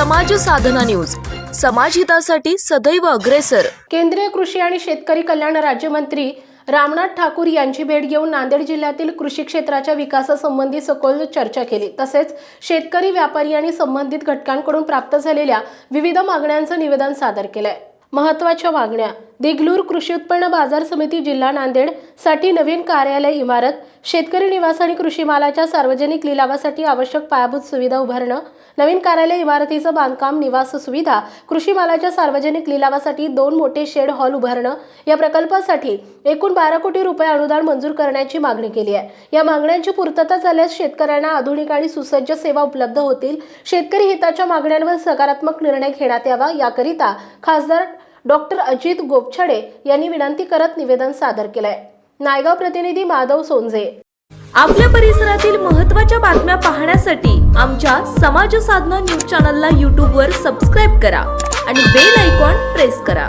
समाज साधना न्यूज. समाजहितासाठी सदैव अग्रेसर. केंद्रीय कृषी आणि शेतकरी कल्याण राज्यमंत्री रामनाथ ठाकूर यांची भेट घेऊन नांदेड जिल्ह्यातील कृषी क्षेत्राच्या विकासासंबंधी सखोल चर्चा केली. तसेच शेतकरी व्यापारी आणि संबंधित घटकांकडून प्राप्त झालेल्या विविध मागण्यांचं निवेदन सादर केलंय. महत्त्वाच्या मागण्या देगलूर कृषी उत्पन्न बाजार समिती जिल्हा नांदेडसाठी नवीन कार्यालय इमारत शेतकरी निवास आणि कृषी मालाच्या सार्वजनिक लिलावासाठी आवश्यक पायाभूत सुविधा उभारणं नवीन कार्यालय इमारतीचं बांधकाम निवास सुविधा कृषी मालाच्या सार्वजनिक लिलावासाठी दोन मोठे शेड हॉल उभारणं या प्रकल्पासाठी एकूण बारा कोटी रुपये अनुदान मंजूर करण्याची मागणी केली आहे. या मागण्यांची पूर्तता झाल्यास शेतकऱ्यांना आधुनिक आणि सुसज्ज सेवा उपलब्ध होतील. शेतकरी हिताच्या मागण्यांवर सकारात्मक निर्णय घेण्यात यावा याकरिता खासदार डॉक्टर अजित गोपछडे यांनी विनंती करत निवेदन सादर केलंय. नायगाव प्रतिनिधी माधव सोंजे आपल्या परिसरातील महत्त्वाच्या बातम्या पाहण्यासाठी आमच्या समाज साधना न्यूज चॅनलला यूट्यूबवर सबस्क्राईब करा आणि बेल आयकॉन प्रेस करा.